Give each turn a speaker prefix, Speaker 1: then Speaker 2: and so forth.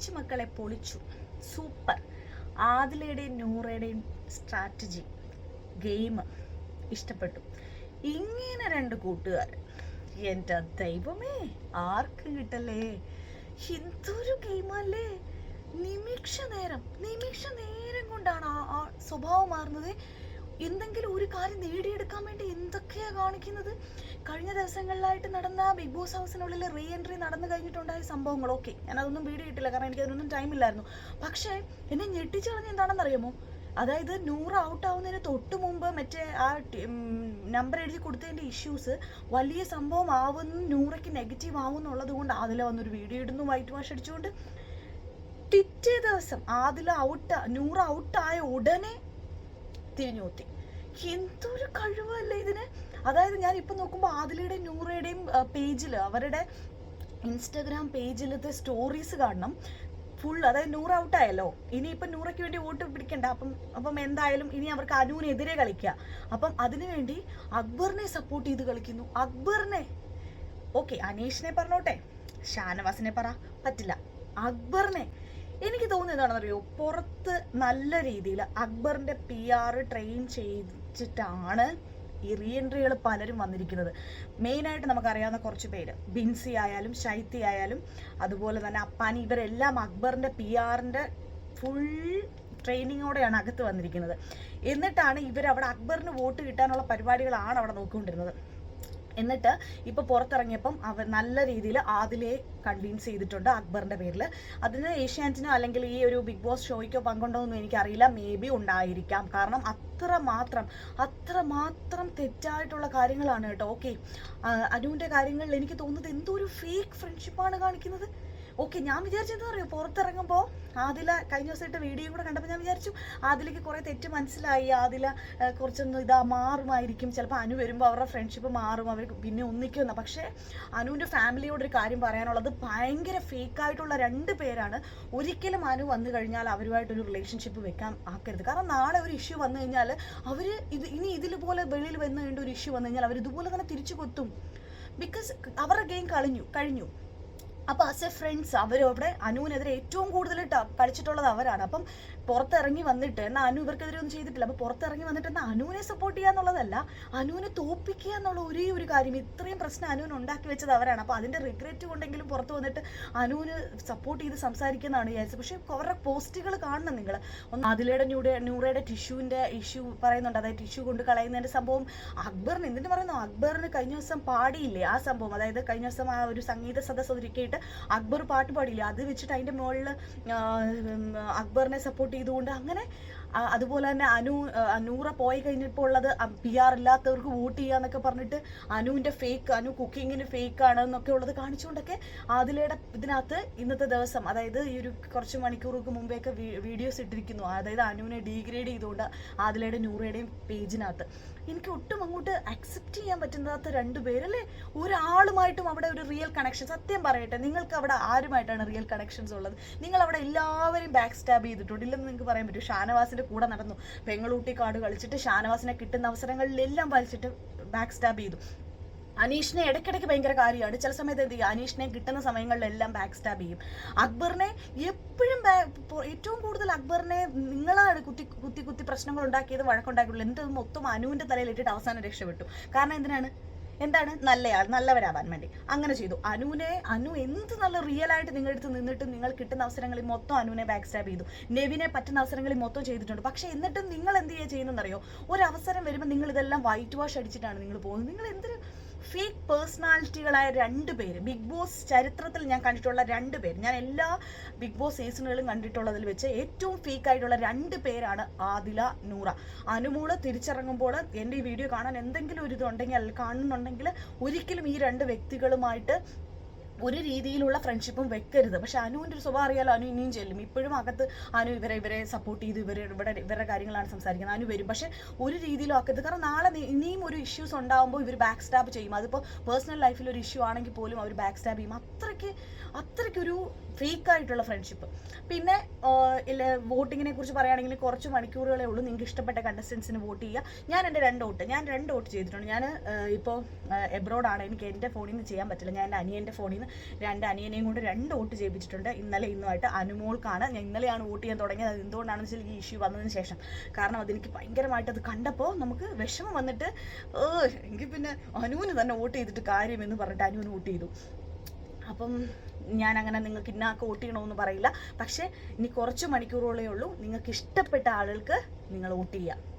Speaker 1: പൊളിച്ചു മക്കളെ പൊളിച്ചു. സൂപ്പർ. ആദിലയുടെയും നൂറയുടെയും സ്ട്രാറ്റജി ഗെയിം ഇഷ്ടപ്പെട്ടു. ഇങ്ങനെ രണ്ട് കൂട്ടുകാർ എന്റെ ദൈവമേ ആർക്ക് കിട്ടല്ലേ? എന്തൊരു ഗെയിമല്ലേ നിമിഷ നേരം നിമിഷ നേരം കൊണ്ടാണ് ആ ആ സ്വഭാവം മാറുന്നത്. എന്തെങ്കിലും ഒരു കാര്യം നേടിയെടുക്കാൻ വേണ്ടി എന്തൊക്കെയാ കാണിക്കുന്നത്? കഴിഞ്ഞ ദിവസങ്ങളിലായിട്ട് നടന്ന ബിഗ് ബോസ് ഹൗസിനുള്ളിൽ റീ എൻട്രി നടന്നു കഴിഞ്ഞിട്ടുണ്ടായ സംഭവങ്ങൾ ഓക്കെ ഞാൻ അതൊന്നും വീഡിയോ ഇട്ടില്ല കാരണം എനിക്ക് അതിനൊന്നും ടൈം ഇല്ലായിരുന്നു. പക്ഷേ എന്നെ ഞെട്ടിച്ചു കളഞ്ഞ എന്താണെന്ന് അറിയാമോ അതായത് നൂറ് ഔട്ട് ആവുന്നതിന് തൊട്ട് മുമ്പ് മറ്റേ ആ നമ്പർ എഴുതി കൊടുത്തതിന്റെ ഇഷ്യൂസ് വലിയ സംഭവം ആവുന്നു നൂറയ്ക്ക് നെഗറ്റീവ് ആവുന്നുള്ളത് കൊണ്ട് അതിൽ വന്നൊരു വീഡിയോ ഇടുന്നു വൈറ്റ് വാഷ് അടിച്ചുകൊണ്ട്. പിറ്റേ ദിവസം ആദില ഔട്ട് നൂറ് ഔട്ടായ ഉടനെ തിരിഞ്ഞു നോത്തി എന്തൊരു കഴിവല്ലേ ഇതിന്? അതായത് ഞാൻ ഇപ്പം നോക്കുമ്പോൾ ആദിലയുടെയും നൂറയുടെയും പേജിൽ അവരുടെ ഇൻസ്റ്റഗ്രാം പേജിലത്തെ സ്റ്റോറീസ് കാണണം. ഫുൾ അതായത് നൂറ് ഔട്ടായല്ലോ ഇനിയിപ്പം നൂറയ്ക്ക് വേണ്ടി വോട്ട് പിടിക്കണ്ട. അപ്പം അപ്പം എന്തായാലും ഇനി അവർക്ക് അനുവിനെതിരെ കളിക്കുക. അപ്പം അതിനുവേണ്ടി അക്ബറിനെ സപ്പോർട്ട് ചെയ്ത് കളിക്കുന്നു. അക്ബറിനെ. ഓക്കെ അനീഷിനെ പറഞ്ഞോട്ടെ? ഷാനവാസിനെ പറ. പറ്റില്ല. അക്ബറിനെ. എനിക്ക് തോന്നുന്നത് എന്താണെന്നറിയോ? പുറത്ത് നല്ല രീതിയിൽ അക്ബറിന്റെ പി ആർ ട്രെയിൻ ചെയ്തിട്ടാണ് ഈ റീ എൻട്രികൾ പലരും വന്നിരിക്കുന്നത്. മെയിനായിട്ട് നമുക്കറിയാവുന്ന കുറച്ച് പേര്. ബിൻസി ആയാലും ശൈത്തി ആയാലും അതുപോലെ തന്നെ അപ്പാനി ഇവരെല്ലാം അക്ബറിന്റെ പി ആറിന്റെ ഫുൾ ട്രെയിനിങ്ങോടെയാണ് അകത്ത് വന്നിരിക്കുന്നത്. എന്നിട്ടാണ് ഇവർ അവിടെ അക്ബറിന് വോട്ട് കിട്ടാനുള്ള പരിപാടികളാണ് അവിടെ നോക്കിക്കൊണ്ടിരുന്നത്. എന്നിട്ട് ഇപ്പൊ പുറത്തിറങ്ങിയപ്പം അവർ നല്ല രീതിയിൽ ആദിലെ കൺവീൻസ് ചെയ്തിട്ടുണ്ട് അക്ബറിന്റെ പേരിൽ അതിന് ഏഷ്യാനെറ്റിനോ അല്ലെങ്കിൽ ഈ ഒരു ബിഗ് ബോസ് ഷോയ്ക്കോ പങ്കുണ്ടോ എന്നും എനിക്കറിയില്ല. മേ ബി ഉണ്ടായിരിക്കാം. കാരണം അത്ര മാത്രം അത്ര മാത്രം തെറ്റായിട്ടുള്ള കാര്യങ്ങളാണ് കേട്ടോ. ഓക്കെ അനുവിന്റെ കാര്യങ്ങളിൽ എനിക്ക് തോന്നുന്നത് എന്തോ ഒരു ഫേക്ക് ഫ്രണ്ട്ഷിപ്പാണ് കാണിക്കുന്നത്. ഓക്കെ ഞാൻ വിചാരിച്ചെന്ന് പറയും പുറത്തിറങ്ങുമ്പോൾ ആദില കഴിഞ്ഞ ദിവസമായിട്ട് വീഡിയോ കൂടെ കണ്ടപ്പോൾ ഞാൻ വിചാരിച്ചു ആദിലയ്ക്ക് കുറേ തെറ്റ് മനസ്സിലായി. ആദില കുറച്ചൊന്ന് ഇതാ മാറുമായിരിക്കും. ചിലപ്പോൾ അനു വരുമ്പോൾ അവരുടെ ഫ്രണ്ട്ഷിപ്പ് മാറും അവർ പിന്നെ ഒന്നിക്കുമെന്ന. പക്ഷേ അനുവിന്റെ ഫാമിലിയോട് ഒരു കാര്യം പറയാനുള്ളത് ഭയങ്കര ഫേക്കായിട്ടുള്ള രണ്ട് പേരാണ്. ഒരിക്കലും അനു വന്നു കഴിഞ്ഞാൽ അവരുമായിട്ടൊരു റിലേഷൻഷിപ്പ് വെക്കാൻ ആക്കരുത്. കാരണം നാളെ ഒരു ഇഷ്യൂ വന്നു കഴിഞ്ഞാൽ അവർ ഇത് ഇനി ഇതിലുപോലെ വെളിയിൽ വന്നു കഴിഞ്ഞ ഒരു ഇഷ്യൂ വന്നു കഴിഞ്ഞാൽ അവർ ഇതുപോലെ തന്നെ തിരിച്ചു കൊത്തും. ബിക്കോസ് അവരുടെ ഗെയിം കളിഞ്ഞു കഴിഞ്ഞു. അപ്പൊ ആസ് എ ഫ്രണ്ട്സ് അവരവിടെ അനുവിനെതിരെ ഏറ്റവും കൂടുതൽ കളിച്ചിട്ടുള്ളത് അവരാണ്. അപ്പം പുറത്തിറങ്ങി വന്നിട്ട് എന്നാൽ അനു ഇവർക്കെതിരെ ഒന്നും ചെയ്തിട്ടില്ല. അപ്പൊ പുറത്തിറങ്ങി വന്നിട്ട് എന്നാൽ അനുവിനെ സപ്പോർട്ട് ചെയ്യുക എന്നുള്ളതല്ല അനുവിനെ തോപ്പിക്കുക എന്നുള്ള ഒരേ ഒരു കാര്യം ഇത്രയും പ്രശ്നം അനുവിന് ഉണ്ടാക്കി വെച്ചത് അവരാണ്. അപ്പൊ അതിന്റെ റിഗ്രറ്റ് കൊണ്ടെങ്കിലും പുറത്ത് വന്നിട്ട് അനുവിന് സപ്പോർട്ട് ചെയ്ത് സംസാരിക്കുന്നതാണ് വിചാരിച്ചത്. പക്ഷെ അവരുടെ പോസ്റ്റുകൾ കാണണം നിങ്ങൾ. ഒന്ന് അതിലയുടെ ന്യൂടെ ന്യൂറയുടെ ടിഷ്യൂവിന്റെ ഇഷ്യൂ പറയുന്നുണ്ട്. അതായത് ടിഷ്യൂ കൊണ്ട് കളയുന്നതിന്റെ സംഭവം അക്ബറിന് എന്തിനു പറയുന്നു? അക്ബറിന് കഴിഞ്ഞ ദിവസം പാടിയില്ലേ ആ സംഭവം? അതായത് കഴിഞ്ഞ ദിവസം ആ ഒരു സംഗീത സദസ്സ് ഒരുക്കിയിട്ട് അക്ബർ പാട്ട് പാടിയില്ലേ? അത് വെച്ചിട്ട് അതിന്റെ മുകളിൽ അക്ബറിനെ സപ്പോർട്ട് ചെയ്തുകൊണ്ട് അങ്ങനെ അതുപോലെ തന്നെ അനു നൂറ പോയി കഴിഞ്ഞപ്പോൾ ഉള്ളത് പി ആർ ഇല്ലാത്തവർക്ക് വോട്ട് ചെയ്യാന്നൊക്കെ പറഞ്ഞിട്ട് അനുവിന്റെ ഫേക്ക് അനു കുക്കിങ്ങിന് ഫേക്ക് ആണ് എന്നൊക്കെ ഉള്ളത് കാണിച്ചുകൊണ്ടൊക്കെ ആദിലയുടെ ഇതിനകത്ത് ഇന്നത്തെ ദിവസം അതായത് ഈ ഒരു കുറച്ച് മണിക്കൂറുകൾക്ക് മുമ്പേയൊക്കെ വീഡിയോസ് ഇട്ടിരിക്കുന്നു. അതായത് അനുവിനെ ഡീഗ്രേഡ് ചെയ്തുകൊണ്ട് ആദിലയുടെ നൂറയുടെയും പേജിനകത്ത്. എനിക്ക് ഒട്ടും അങ്ങോട്ട് അക്സെപ്റ്റ് ചെയ്യാൻ പറ്റുന്നാത്ത രണ്ടുപേരല്ലേ ഒരാളുമായിട്ടും അവിടെ ഒരു റിയൽ കണക്ഷൻ സത്യം പറയട്ടെ നിങ്ങൾക്ക് അവിടെ ആരുമായിട്ടാണ് റിയൽ കണക്ഷൻസ് ഉള്ളത്? നിങ്ങൾ അവിടെ എല്ലാവരെയും ബാക്ക് സ്റ്റാബ് ചെയ്തിട്ടുണ്ട്. ഇല്ലെന്ന് നിങ്ങൾക്ക് പറയാൻ പറ്റും ഷാനവാസിന്റെ കൂടെ നടന്നു. പെങ്ങളൂട്ടി കാട് കളിച്ചിട്ട് ഷാനവാസിനെ കിട്ടുന്ന അവസരങ്ങളിലെല്ലാം വലിച്ചിട്ട് ബാക്ക് സ്റ്റാബ് ചെയ്തു. അനീഷിനെ ഇടയ്ക്കിടയ്ക്ക് ഭയങ്കര കാര്യമാണ്. ചില സമയത്ത് എന്ത് ചെയ്യും? അനീഷിനെ കിട്ടുന്ന സമയങ്ങളിലെല്ലാം ബാക്ക് സ്റ്റാബ് ചെയ്യും. അക്ബറിനെ എപ്പോഴും ഏറ്റവും കൂടുതൽ അക്ബറിനെ നിങ്ങളാണ് കുത്തി കുത്തി കുത്തി പ്രശ്നങ്ങൾ ഉണ്ടാക്കിയത് വഴക്കുണ്ടാക്കിയുള്ളൂ അത് മൊത്തം അനുവിന്റെ തലയിലിട്ടിട്ട് അവസാനം രക്ഷപ്പെട്ടു. കാരണം എന്തിനാണ്? എന്താണ്? നല്ലയാൾ നല്ലവരാവാൻ വേണ്ടി. അങ്ങനെ ചെയ്തു. അനുവിനെ അനു എന്ത് നല്ല റിയൽ ആയിട്ട് നിങ്ങളുടെ അടുത്ത് നിന്നിട്ട് നിങ്ങൾ കിട്ടുന്ന അവസരങ്ങളിൽ മൊത്തം അനുവിനെ ബാക്ക് സ്റ്റാബ് ചെയ്തു. നെവിനെ പറ്റുന്ന അവസരങ്ങളിൽ മൊത്തം ചെയ്തിട്ടുണ്ട്. പക്ഷെ എന്നിട്ടും നിങ്ങൾ എന്ത് ചെയ്യുക ചെയ്യുന്നതെന്നറിയോ? ഒരു അവസരം വരുമ്പോൾ നിങ്ങൾ ഇതെല്ലാം വൈറ്റ് വാഷ് അടിച്ചിട്ടാണ് നിങ്ങൾ പോകുന്നത്. നിങ്ങൾ എന്തൊരു ഫേക്ക് പേഴ്സണാലിറ്റികളായ രണ്ട് പേര്. ബിഗ് ബോസ് ചരിത്രത്തിൽ ഞാൻ കണ്ടിട്ടുള്ള രണ്ട് പേര്. ഞാൻ എല്ലാ ബിഗ് ബോസ് സീസണുകളും കണ്ടിട്ടുള്ളതിൽ വെച്ച് ഏറ്റവും ഫേക്ക് ആയിട്ടുള്ള രണ്ട് പേരാണ് ആദില നൂറ. അനുമോൾ തിരിച്ചിറങ്ങുമ്പോൾ എന്റെ ഈ വീഡിയോ കാണാൻ എന്തെങ്കിലും ഒരു ഇതുണ്ടെങ്കിൽ കാണുന്നുണ്ടെങ്കിൽ ഒരിക്കലും ഈ രണ്ട് വ്യക്തികളുമായിട്ട് ഒരു രീതിയിലുള്ള ഫ്രണ്ട്ഷിപ്പും വെക്കരുത്. പക്ഷെ അനുവിന്റെ ഒരു സ്വഭാവം അറിയാലോ? അനു ഇനിയും ചെല്ലും. ഇപ്പോഴും അകത്ത് അനു ഇവരെ ഇവരെ സപ്പോർട്ട് ചെയ്ത് ഇവരെ ഇവിടെ ഇവരുടെ കാര്യങ്ങളാണ് സംസാരിക്കുന്നത്. അനു വരും. പക്ഷെ ഒരു രീതിയിലും ആക്കരുത് കാരണം നാളെ ഇനിയും ഒരു ഇഷ്യൂസ് ഉണ്ടാകുമ്പോൾ ഇവർ ബാക്ക് സ്റ്റാബ് ചെയ്യും അതിപ്പോൾ പേഴ്സണൽ ലൈഫിൽ ഒരു ഇഷ്യൂ ആണെങ്കിൽ പോലും അവർ ബാക്ക് സ്റ്റാബ് ചെയ്യും. അത്രയ്ക്ക് അത്രയ്ക്കൊരു ഫേക്ക് ആയിട്ടുള്ള ഫ്രണ്ട്ഷിപ്പ് പിന്നെ ഇല്ല വോട്ടിങ്ങിനെ കുറിച്ച് പറയുകയാണെങ്കിൽ കുറച്ച് മണിക്കൂറുകളേ ഉള്ളൂ നിങ്ങൾക്ക് ഇഷ്ടപ്പെട്ട കണ്ടസ്റ്റൻസിന് വോട്ട് ചെയ്യുക. ഞാൻ എന്റെ രണ്ട് വോട്ട് ഞാൻ രണ്ട് വോട്ട് ചെയ്തിട്ടുണ്ട്. ഞാൻ ഇപ്പോൾ എബ്രോഡാണ് എനിക്ക് എന്റെ ഫോണിൽ നിന്ന് ചെയ്യാൻ പറ്റില്ല. ഞാൻ എന്റെ അനിയന്റെ ഫോണിൽ നിന്ന് രണ്ട് അനിയനെയും കൊണ്ട് രണ്ട് വോട്ട് ചെയ്യിപ്പിച്ചിട്ടുണ്ട് ഇന്നലെ ഇന്നുമായിട്ട് അനുമോൾക്കാണ്. ഞാൻ ഇന്നലെയാണ് വോട്ട് ചെയ്യാൻ തുടങ്ങിയത്. അത് എന്തുകൊണ്ടാണെന്ന് വെച്ചാൽ ഈ ഇഷ്യൂ വന്നതിന് ശേഷം. കാരണം അതെനിക്ക് ഭയങ്കരമായിട്ട് അത് കണ്ടപ്പോൾ നമുക്ക് വിഷമം വന്നിട്ട് എങ്കിൽ പിന്നെ അനുവിന് തന്നെ വോട്ട് ചെയ്തിട്ട് കാര്യമെന്ന് പറഞ്ഞിട്ട് അനുവിന് വോട്ട് ചെയ്തു. അപ്പം ഞാൻ അങ്ങനെ നിങ്ങൾക്ക് ഇന്നാക്ക് വോട്ട് ചെയ്യണമെന്ന് പറയില്ല. പക്ഷേ ഇനി കുറച്ച് മണിക്കൂറുകളേ ഉള്ളൂ. നിങ്ങൾക്ക് ഇഷ്ടപ്പെട്ട ആളുകൾക്ക് നിങ്ങൾ വോട്ട് ചെയ്യുക